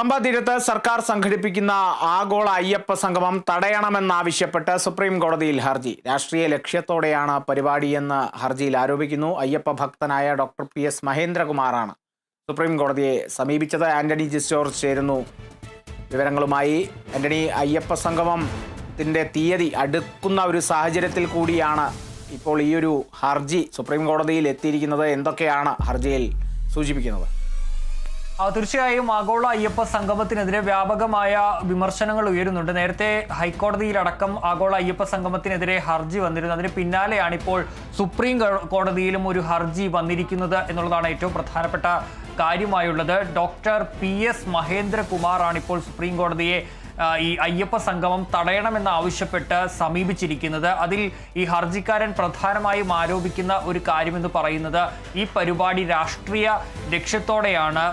പമ്പ തീരത്ത് സർക്കാർ സംഘടിപ്പിക്കുന്ന ആഗോള അയ്യപ്പ സംഗമം തടയണമെന്നാവശ്യപ്പെട്ട് സുപ്രീം കോടതിയിൽ ഹർജി. രാഷ്ട്രീയ ലക്ഷ്യത്തോടെയാണ് പരിപാടിയെന്ന് ഹർജിയിൽ ആരോപിക്കുന്നു. അയ്യപ്പ ഭക്തനായ ഡോക്ടർ പി എസ് മഹേന്ദ്രകുമാറാണ്. സുപ്രീം കോടതിയെ സമീപിച്ചത് ആന്റണി ജിസ്റ്റോർ ചേരുന്നു. വിവരങ്ങളുമായി ആന്റണി അയ്യപ്പ സംഗമത്തിന്റെ തീയതി അടുക്കുന്ന ഒരു സാഹചര്യത്തിൽ കൂടിയാണ് ഇപ്പോൾ ഈ ഒരു ഹർജി സുപ്രീം കോടതിയിൽ എത്തിയിരിക്കുന്നത്. എന്തൊക്കെയാണ് ഹർജിയിൽ സൂചിപ്പിക്കുന്നത്? തീർച്ചയായും ആഗോള അയ്യപ്പ സംഗമത്തിനെതിരെ വ്യാപകമായ വിമർശനങ്ങൾ ഉയരുന്നുണ്ട്. നേരത്തെ ഹൈക്കോടതിയിലടക്കം ആഗോള അയ്യപ്പ സംഗമത്തിനെതിരെ ഹർജി വന്നിരുന്നു. അതിന് പിന്നാലെയാണ് ഇപ്പോൾ സുപ്രീം കോടതിയിലും ഒരു ഹർജി വന്നിരിക്കുന്നത് എന്നുള്ളതാണ് ഏറ്റവും പ്രധാനപ്പെട്ട കാര്യമായുള്ളത്. ഡോക്ടർ പി എസ് മഹേന്ദ്രകുമാറാണ് ഇപ്പോൾ സുപ്രീം കോടതിയെ ഈ അയ്യപ്പ സംഗമം തടയണമെന്ന് ആവശ്യപ്പെട്ട് സമീപിച്ചിരിക്കുന്നത്. അതിൽ ഈ ഹർജിക്കാരൻ പ്രധാനമായും ആരോപിക്കുന്ന ഒരു കാര്യമെന്ന് പറയുന്നത് ഈ പരിപാടി രാഷ്ട്രീയ ലക്ഷ്യത്തോടെയാണ്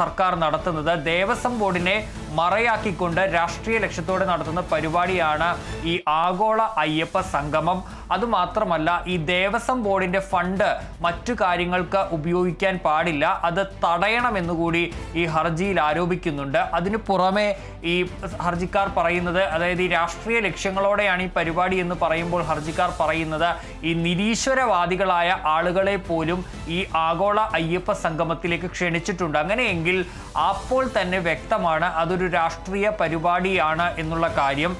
സർക്കാർ നടത്തുന്നത്. ദേവസ്വം ബോർഡിനെ മറയാക്കിക്കൊണ്ട് രാഷ്ട്രീയ ലക്ഷ്യത്തോടെ നടത്തുന്ന പരിപാടിയാണ് ഈ ആഗോള അയ്യപ്പ സംഗമം. അതുമാത്രമല്ല ഈ ദേവസ്വം ബോർഡിന്റെ ഫണ്ട് മറ്റു കാര്യങ്ങൾക്ക് ഉപയോഗിക്കാൻ പാടില്ല. അത് തടയണമെന്നുകൂടി ഈ ഹർജിയിൽ ആരോപിക്കുന്നുണ്ട്. അതിനു പുറമെ ഈ ഹർജിക്കാർ പറയുന്നത് അതായത് ഈ രാഷ്ട്രീയ ലക്ഷ്യങ്ങളോടെയാണ് ഈ പരിപാടി എന്ന് പറയുമ്പോൾ ഹർജിക്കാർ പറയുന്നത് ഈ നിരീശ്വരവാദികളായ ആളുകളെ പോലും ഈ ആഗോള അയ്യപ്പ സംഗമത്തിലേക്ക് ക്ഷണിച്ചിട്ടുണ്ട്. അങ്ങനെയെങ്കിൽ അപ്പോൾ തന്നെ വ്യക്തമാണ് അതൊരു രാഷ്ട്രീയ പരിപാടിയാണ് എന്നുള്ള കാര്യം.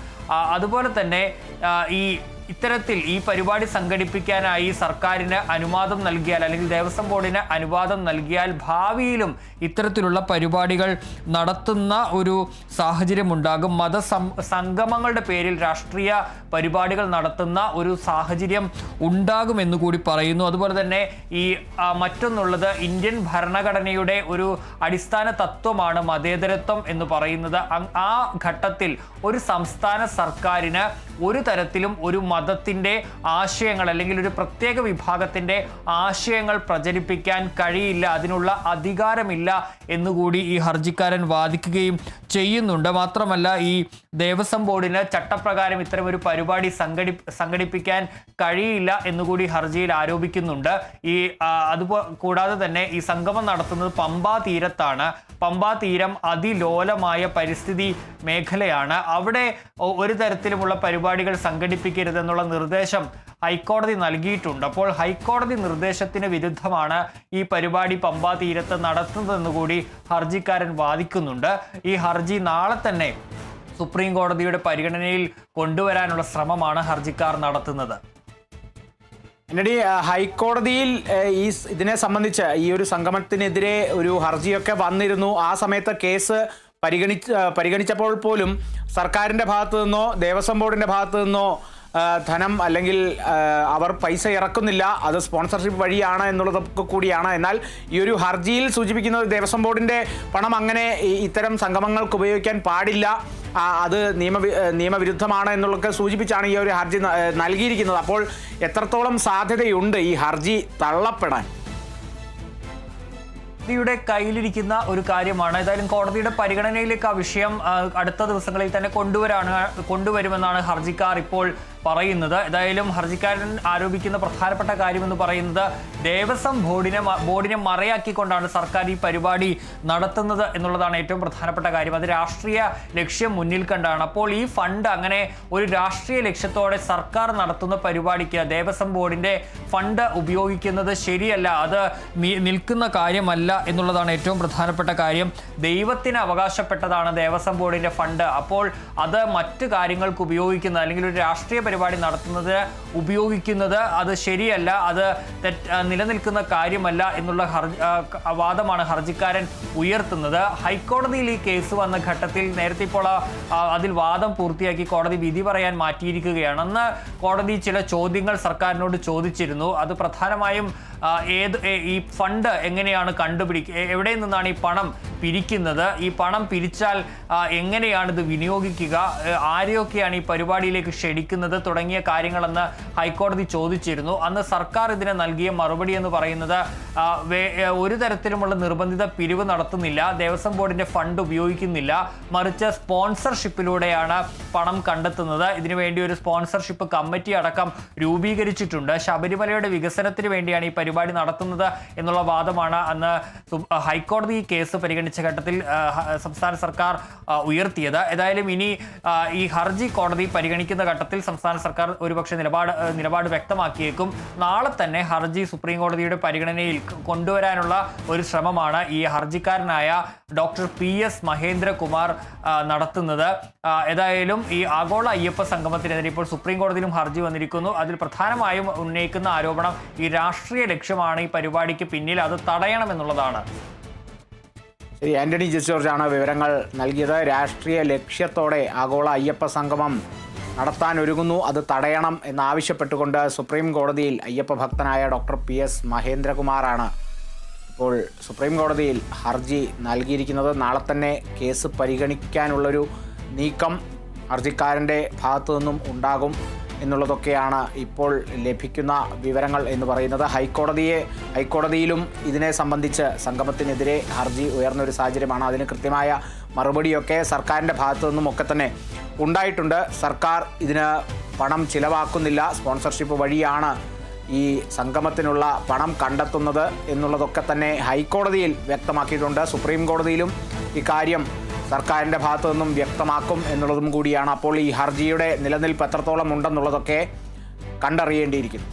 അതുപോലെ തന്നെ ഈ ഇത്തരത്തിൽ ഈ പരിപാടി സംഘടിപ്പിക്കാനായി സർക്കാരിന് അനുവാദം നൽകിയാൽ അല്ലെങ്കിൽ ദേവസ്വം ബോർഡിന് അനുവാദം നൽകിയാൽ ഭാവിയിലും ഇത്തരത്തിലുള്ള പരിപാടികൾ നടത്തുന്ന ഒരു സാഹചര്യം ഉണ്ടാകും മത സംഗമങ്ങളുടെ പേരിൽ രാഷ്ട്രീയ പരിപാടികൾ നടത്തുന്ന ഒരു സാഹചര്യം ഉണ്ടാകുമെന്ന് കൂടി പറയുന്നു. അതുപോലെ തന്നെ ഈ മറ്റൊന്നുള്ളത് ഇന്ത്യൻ ഭരണഘടനയുടെ ഒരു അടിസ്ഥാന തത്വമാണ് മതേതരത്വം എന്ന് പറയുന്നത്. ആ ഘട്ടത്തിൽ ഒരു സംസ്ഥാന സർക്കാരിന് ഒരു തരത്തിലും ഒരു മതത്തിന്റെ ആശയങ്ങൾ അല്ലെങ്കിൽ ഒരു പ്രത്യേക വിഭാഗത്തിന്റെ ആശയങ്ങൾ പ്രചരിപ്പിക്കാൻ കഴിയില്ല അതിനുള്ള അധികാരമില്ല എന്നുകൂടി ഈ ഹർജിക്കാരൻ വാദിക്കുകയും ചെയ്യുന്നുണ്ട്. മാത്രമല്ല ഈ ദേവസ്വം ബോർഡിന് ചട്ടപ്രകാരം ഇത്തരമൊരു പരിപാടി സംഘടി സംഘടിപ്പിക്കാൻ കഴിയില്ല എന്നുകൂടി ഹർജിയിൽ ആരോപിക്കുന്നുണ്ട്. ഈ അതുപോ കൂടാതെ തന്നെ ഈ സംഗമം നടത്തുന്നത് പമ്പാ തീരത്താണ്. പമ്പാ തീരം അതിലോലമായ പരിസ്ഥിതി മേഖലയാണ്. അവിടെ ഒരു തരത്തിലുമുള്ള പരിപാടികൾ സംഘടിപ്പിക്കരുതെന്നുള്ള നിർദ്ദേശം ഹൈക്കോടതി നൽകിയിട്ടുണ്ട്. അപ്പോൾ ഹൈക്കോടതി നിർദ്ദേശത്തിന് വിരുദ്ധമാണ് ഈ പരിപാടി പമ്പാ തീരത്ത് നടത്തുന്നതെന്ന് കൂടി ഹർജിക്കാരൻ വാദിക്കുന്നുണ്ട്. ഈ ഹർജി നാളെ തന്നെ സുപ്രീം കോടതിയുടെ പരിഗണനയിൽ കൊണ്ടുവരാനുള്ള ശ്രമമാണ് ഹർജിക്കാർ നടത്തുന്നത്. എന്നിട്ട് ഹൈക്കോടതിയിൽ ഈ ഇതിനെ സംബന്ധിച്ച് ഈ ഒരു സംഗമത്തിനെതിരെ ഒരു ഹർജിയൊക്കെ വന്നിരുന്നു. ആ സമയത്ത് കേസ് പരിഗണിച്ച് പരിഗണിച്ചപ്പോൾ പോലും സർക്കാരിന്റെ ഭാഗത്തു നിന്നോ ദേവസ്വം ബോർഡിന്റെ ഭാഗത്തു നിന്നോ ധനം അല്ലെങ്കിൽ അവർ പൈസ ഇറക്കുന്നില്ല. അത് സ്പോൺസർഷിപ്പ് വഴിയാണ് എന്നുള്ളതൊക്കെ കൂടിയാണ്. എന്നാൽ ഈ ഒരു ഹർജിയിൽ സൂചിപ്പിക്കുന്നത് ദേവസ്വം ബോർഡിന്റെ പണം അങ്ങനെ ഇത്തരം സംഗമങ്ങൾക്ക് ഉപയോഗിക്കാൻ പാടില്ല. അത് നിയമ നിയമവിരുദ്ധമാണ് എന്നുള്ളതൊക്കെ സൂചിപ്പിച്ചാണ് ഈ ഒരു ഹർജി നൽകിയിരിക്കുന്നത്. അപ്പോൾ എത്രത്തോളം സാധ്യതയുണ്ട് ഈ ഹർജി തള്ളപ്പെടാൻ? കോടതിയുടെ കയ്യിലിരിക്കുന്ന ഒരു കാര്യമാണ്. ഏതായാലും കോടതിയുടെ പരിഗണനയിലേക്ക് ആ വിഷയം അടുത്ത ദിവസങ്ങളിൽ തന്നെ കൊണ്ടുവരാണ് കൊണ്ടുവരുമെന്നാണ് ഹർജിക്കാർ ഇപ്പോൾ പറയുന്നത്. ഏതായാലും ഹർജിക്കാരൻ ആരോപിക്കുന്ന പ്രധാനപ്പെട്ട കാര്യമെന്ന് പറയുന്നത് ദേവസ്വം ബോർഡിനെ ബോർഡിനെ മറയാക്കിക്കൊണ്ടാണ് സർക്കാർ ഈ പരിപാടി നടത്തുന്നത് എന്നുള്ളതാണ് ഏറ്റവും പ്രധാനപ്പെട്ട കാര്യം. അത് രാഷ്ട്രീയ ലക്ഷ്യം മുന്നിൽ കണ്ടാണ്. അപ്പോൾ ഈ ഫണ്ട് അങ്ങനെ ഒരു രാഷ്ട്രീയ ലക്ഷ്യത്തോടെ സർക്കാർ നടത്തുന്ന പരിപാടിക്ക് ദേവസ്വം ബോർഡിന്റെ ഫണ്ട് ഉപയോഗിക്കുന്നത് ശരിയല്ല അത് നിൽക്കുന്ന കാര്യമല്ല എന്നുള്ളതാണ് ഏറ്റവും പ്രധാനപ്പെട്ട കാര്യം. ദൈവത്തിന് അവകാശപ്പെട്ടതാണ് ദേവസ്വം ബോർഡിന്റെ ഫണ്ട്. അപ്പോൾ അത് മറ്റു കാര്യങ്ങൾക്ക് ഉപയോഗിക്കുന്നത് അല്ലെങ്കിൽ ഒരു രാഷ്ട്രീയ പരിപാടി നടത്തുന്നത് ഉപയോഗിക്കുന്നത് അത് ശരിയല്ല അത് നിലനിൽക്കുന്ന കാര്യമല്ല എന്നുള്ള വാദമാണ് ഹർജിക്കാരൻ ഉയർത്തുന്നത്. ഹൈക്കോടതിയിൽ ഈ കേസ് വന്ന ഘട്ടത്തിൽ നേരത്തെ ഇപ്പോൾ അതിൽ വാദം പൂർത്തിയാക്കി കോടതി വിധി പറയാൻ മാറ്റിയിരിക്കുകയാണ്. അന്ന് കോടതി ചില ചോദ്യങ്ങൾ സർക്കാരിനോട് ചോദിച്ചിരുന്നു. അത് പ്രധാനമായും ഏത് ഈ ഫണ്ട് എങ്ങനെയാണ് കണ്ടുപിടിക്കുക എവിടെ നിന്നാണ് ഈ പണം പിരിക്കുന്നത്? ഈ പണം പിരിച്ചാൽ എങ്ങനെയാണ് ഇത് വിനിയോഗിക്കുക? ആരെയൊക്കെയാണ് ഈ പരിപാടിയിലേക്ക് ക്ഷണിക്കുന്നത്? തുടങ്ങിയ കാര്യങ്ങളെന്ന് ഹൈക്കോടതി ചോദിച്ചിരുന്നു. അന്ന് സർക്കാർ ഇതിന് നൽകിയ മറുപടി എന്ന് പറയുന്നത് ഒരു തരത്തിലുമുള്ള നിർബന്ധിത പിരിവ് നടത്തുന്നില്ല ദേവസ്വം ബോർഡിന്റെ ഫണ്ട് ഉപയോഗിക്കുന്നില്ല മറിച്ച് സ്പോൺസർഷിപ്പിലൂടെയാണ് പണം കണ്ടെത്തുന്നത്. ഇതിനുവേണ്ടി ഒരു സ്പോൺസർഷിപ്പ് കമ്മിറ്റി അടക്കം രൂപീകരിച്ചിട്ടുണ്ട്. ശബരിമലയുടെ വികസനത്തിന് വേണ്ടിയാണ് ഈ പരിപാടി നടത്തുന്നത് എന്നുള്ള വാദമാണ് അന്ന് ഹൈക്കോടതി ഈ കേസ് പരിഗണിച്ച ഘട്ടത്തിൽ സംസ്ഥാന സർക്കാർ ഉയർത്തിയത്. ഏതായാലും ഇനി ഈ ഹർജി കോടതി പരിഗണിക്കുന്ന ഘട്ടത്തിൽ സംസ്ഥാന സർക്കാർ ഒരുപക്ഷെ നിലപാട് നിലപാട് വ്യക്തമാക്കിയേക്കും. നാളെ തന്നെ ഹർജി സുപ്രീം കോടതിയുടെ പരിഗണനയിൽ കൊണ്ടുവരാനുള്ള ഒരു ശ്രമമാണ് ഈ ഹർജിക്കാരനായ ഡോക്ടർ പി എസ് മഹേന്ദ്രകുമാർ നടത്തുന്നത്. ഏതായാലും ഈ ആഗോള അയ്യപ്പ സംഗമത്തിനെതിരെ ഇപ്പോൾ സുപ്രീം കോടതിയിലും ഹർജി വന്നിരിക്കുന്നു. അതിൽ പ്രധാനമായും ഉന്നയിക്കുന്ന ആരോപണം ഈ രാഷ്ട്രീയ ലക്ഷ്യമാണ് ഈ പരിപാടിക്ക് പിന്നിൽ. അത് തടയണമെന്നുള്ളതാണ്. ശരി ആന്റണി ജോർജാണ് വിവരങ്ങൾ നൽകിയത്. രാഷ്ട്രീയ ലക്ഷ്യത്തോടെ ആഗോള അയ്യപ്പ സംഗമം നടത്താൻ ഒരുങ്ങുന്നു അത് തടയണം എന്നാവശ്യപ്പെട്ടുകൊണ്ട് സുപ്രീം കോടതിയിൽ അയ്യപ്പ ഭക്തനായ ഡോക്ടർ പി എസ് മഹേന്ദ്രകുമാറാണ് ഇപ്പോൾ സുപ്രീം കോടതിയിൽ ഹർജി നൽകിയിരിക്കുന്നത്. നാളെ തന്നെ കേസ് പരിഗണിക്കാനുള്ളൊരു നീക്കം ഹർജിക്കാരന്റെ ഭാഗത്തു നിന്നും ഉണ്ടാകും എന്നുള്ളതൊക്കെയാണ് ഇപ്പോൾ ലഭിക്കുന്ന വിവരങ്ങൾ എന്ന് പറയുന്നത്. ഹൈക്കോടതിയെ ഹൈക്കോടതിയിലും ഇതിനെ സംബന്ധിച്ച് സംഗമത്തിനെതിരെ ഹർജി ഉയർന്നൊരു സാഹചര്യമാണ്. അതിന് കൃത്യമായ മറുപടിയൊക്കെ സർക്കാരിന്റെ ഭാഗത്തു നിന്നും ഒക്കെ തന്നെ ഉണ്ടായിട്ടുണ്ട്. സർക്കാർ ഇതിന് പണം ചിലവാക്കുന്നില്ല. സ്പോൺസർഷിപ്പ് വഴിയാണ് ഈ സംഗമത്തിനുള്ള പണം കണ്ടെത്തുന്നത് എന്നുള്ളതൊക്കെ തന്നെ ഹൈക്കോടതിയിൽ വ്യക്തമാക്കിയിട്ടുണ്ട്. സുപ്രീം കോടതിയിലും ഇക്കാര്യം സർക്കാരിന്റെ ഭാഗത്തു നിന്നും വ്യക്തമാക്കും എന്നുള്ളതും കൂടിയാണ്. അപ്പോൾ ഈ ഹർജിയുടെ നിലനിൽപ്പ് എത്രത്തോളം ഉണ്ടെന്നുള്ളതൊക്കെ കണ്ടറിയേണ്ടിയിരിക്കുന്നു.